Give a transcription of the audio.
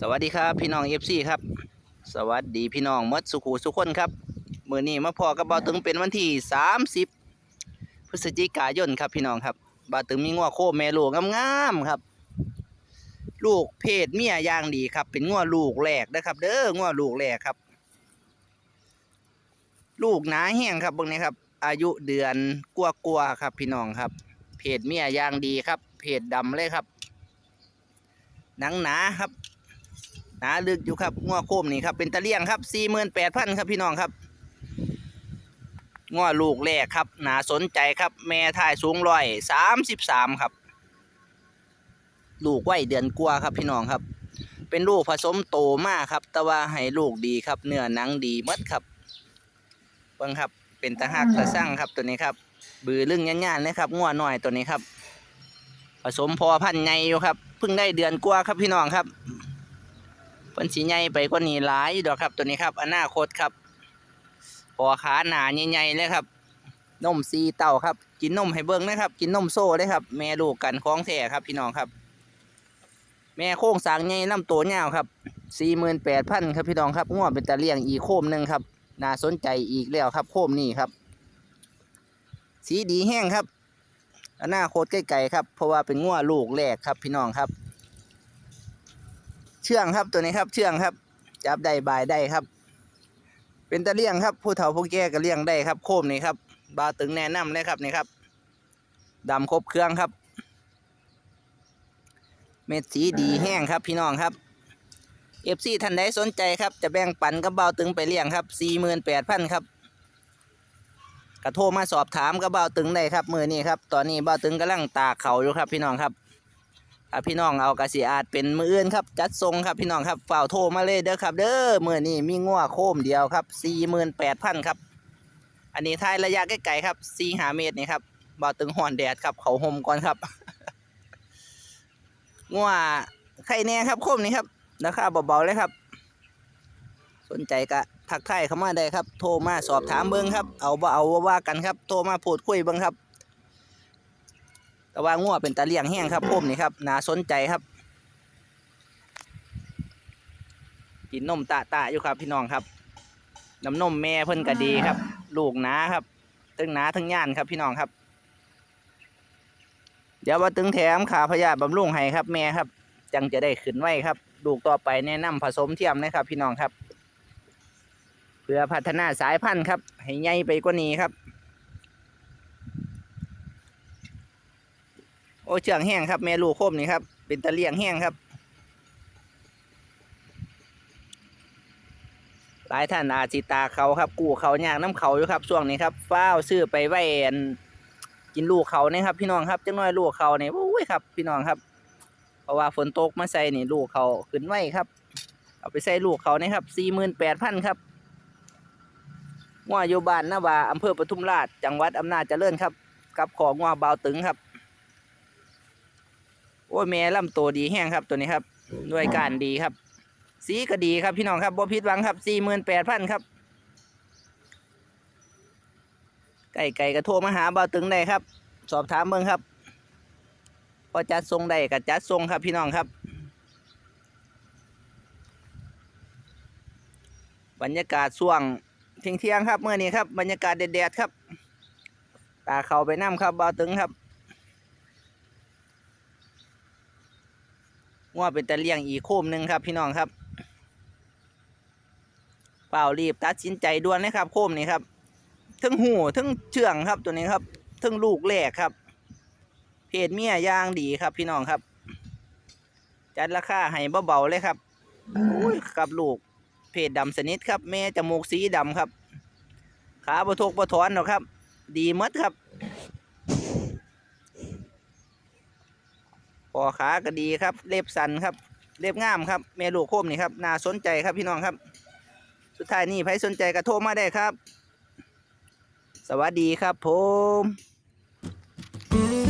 สวัสดีครับพี่น้องเอฟซีครับ สวัสดีพี่น้องมดสุขูสุขคนครับมือนี้มาพอกับเบาตึงเป็นวันที่ 30 พฤศจิกายนครับพี่น้องครับเบาตึงมีงัวโคแม่ลูกงามๆครับ ลูกเพศเมียอย่างดีครับ เป็นงัวลูกแรกนะครับ เด้องัวลูกแรกครับ ลูกหนาแห้งครับเบางนี้ครับ อายุเดือนกลัวๆครับ พี่น้องครับ เพศเมียอย่างดีครับ เพศดำเลยครับหนังหนาครับ หนาลึกอยู่ครับง้อโคมนี่ครับเป็นตะเลียงครับสี่หมื่นแปดพันครับพี่น้องครับง้อลูกแรกครับหนาสนใจครับ แม่ทายสูงร้อยสามสิบสามครับ ลูกไว้เดือนกว่าครับพี่น้องครับ เป็นลูกผสมโตมากครับ แต่ว่าให้ลูกดีครับ เนื้อหนังดีหมดครับเบิ่งครับ เป็นตะหักตะสั่งครับตัวนี้ครับ บือลึงย่านๆเลยครับง้อหน้อยตัวนี้ครับผสมพอพันธุ์ใหญ่อยู่ครับเพิ่งได้เดือนกว่าครับพี่น้องครับ เพิ่นสีใหญ่ไปกว่านี้หลายดอกครับ ตัวนี้ครับอนาคตครับพอขาหนาใหญ่ๆเลยครับนมซีเต่าครับ กินนมให้เบิ่งนะครับ กินนมโซ่ได้ครับ แม่ลูกกันคล้องแท้ครับพี่น้องครับ แม่โค้งสางใหญ่ลำตัวยาครับสี่หมื่นแปดพันครับพี่น้องครับง้อเป็นตะเลียงอีโคมหนึ่งครับน่าสนใจอีกแล้วครับโคมนี้ครับ สีดีแห้งครับอนาคตใกล้ๆครับ เพราะว่าเป็นง้อลูกแรกครับพี่น้องครับ เชื่องครับตัวนี้ครับ เชื่องครับ จับได้บายได้ครับ เป็นตะเลี่ยงครับ ผู้เฒ่าผู้แก่ก็เลี้ยงได้ครับ โคมนี่ครับ บาตึงแนะนำเลยครับนี่ครับดำครบเครื่องครับ เม็ดสีดีแห้งครับ พี่น้องครับเอฟซีท่านใดสนใจครับ จะแบ่งปันกับเบาตึงไปเลี้ยงครับสี่หมื่นแปดพันครับกระโทรมาสอบถามกับเบาตึงได้ครับ มือนี้ครับ ตอนนี้เบาตึงกำลังตากเขาอยู่ครับ พี่น้องครับ พี่น้องเอากระสีอาจเป็นมืออื่นครับจัดทรงครับพี่น้องครับฝ่าวโทรมาเลยเด้อครับ เด้อมือนี้มีงัวโคมเดียวครับสี่หมื่นแปดพันครับ อันนี้ท้ายระยะใกล้ๆครับสี่หาเมตรนี่ครับบ่าตึงห่อนแดดครับเขาห่มก่อนครับงัวไข่แน่ครับโคมนี้ครับราคาเบาๆเลยครับ สนใจก็ทักทายเข้ามาได้ครับ โทรมาสอบถามเบิ้งครับ เอาบ่เอาว่าว่ากันครับ โทรมาพูดคุยเบิ้งครับ แต่ว่างัวเป็นตาเลียงแห้งครับผมนี่ครับน่าสนใจครับ กินนมตะตะอยู่ครับพี่น้องครับน้ำนมแม่เพิ่นก็ดีครับ ลูกหนาครับทั้งหนาทั้งย่านครับพี่น้องครับ เดี๋ยวว่าตึงแถมขาพยาบำรุงให้ครับ แม่ครับ จังจะได้ขึ้นไว้ครับลูกต่อไปแนะนำผสมเทียมนะครับ พี่น้องครับ เพื่อพัฒนาสายพันธุ์ครับ ให้ใหญ่ไปกว่านี้ครับ โอ้เชืองแห้งครับ แม่ลูกโคมนี่ครับ เป็นตะเลียงแห้งครับ หลายท่านอาจสิตาเขาครับ กู้เขายางน้ำเขาอยู่ครับช่วงนี้ครับฟ้าวซื้อไปไว้อันกินลูกเขาเนี่ยครับพี่น้องครับจังน้อยลูกเขาเนี่ยโอ้ยครับ พี่น้องครับ เพราะว่าฝนตกมาใส่นี่ลูกเขาขึ้นไว้ครับ เอาไปใส่ลูกเขาเนี่ยครับสี่หมื่นแปดพันครับงัวอยู่บ้านนาว่าอำเภอปทุมราช จังหวัดอำนาจเจริญครับ กับของงัวเบาตึงครับ อ้ยแม่ลำตัวดีแห้งครับตัวนี้ครับ ด้วยการดีครับ สีก็ดีครับพี่น้องครับบ่ผิดหวังครับสี่หมื่นแปดพันครับ ไก่ไก่กระโทรมาหาเบาตึงได้ครับ สอบถามเบิ่งครับพอจัดทรงได้ก็จัดทรงครับพี่น้องครับ บรรยากาศช่วงเที่ยงเที่ยงๆครับเมื่อนี้ครับบรรยากาศแดดๆครับตาเขาไปน้ำครับเบาตึงครับ ว่าเป็นตะเลียงอีกโคมหนึ่งครับพี่น้องครับเปล่ารีบตัดสินใจด่วนนะครับ โคมนี้ครับทั้งหูทั้งเชื่องครับตัวนี้ครับทั้งลูกแรกครับ เพศเมียย่างดีครับพี่น้องครับ จัดราคาให้เบาๆเลยครับอุ้ยกับลูก เพศดำสนิทครับ แม่จมูกสีดำครับ ขาบะทกบะถอนหรอกครับ ดีหมดครับ ปอขาก็ดีครับ เล็บสันครับ เล็บงามครับเมลูโคมนี่ครับน่าสนใจครับพี่น้องครับ สุดท้ายนี่ใครสนใจก็โทรมาได้ครับ สวัสดีครับผม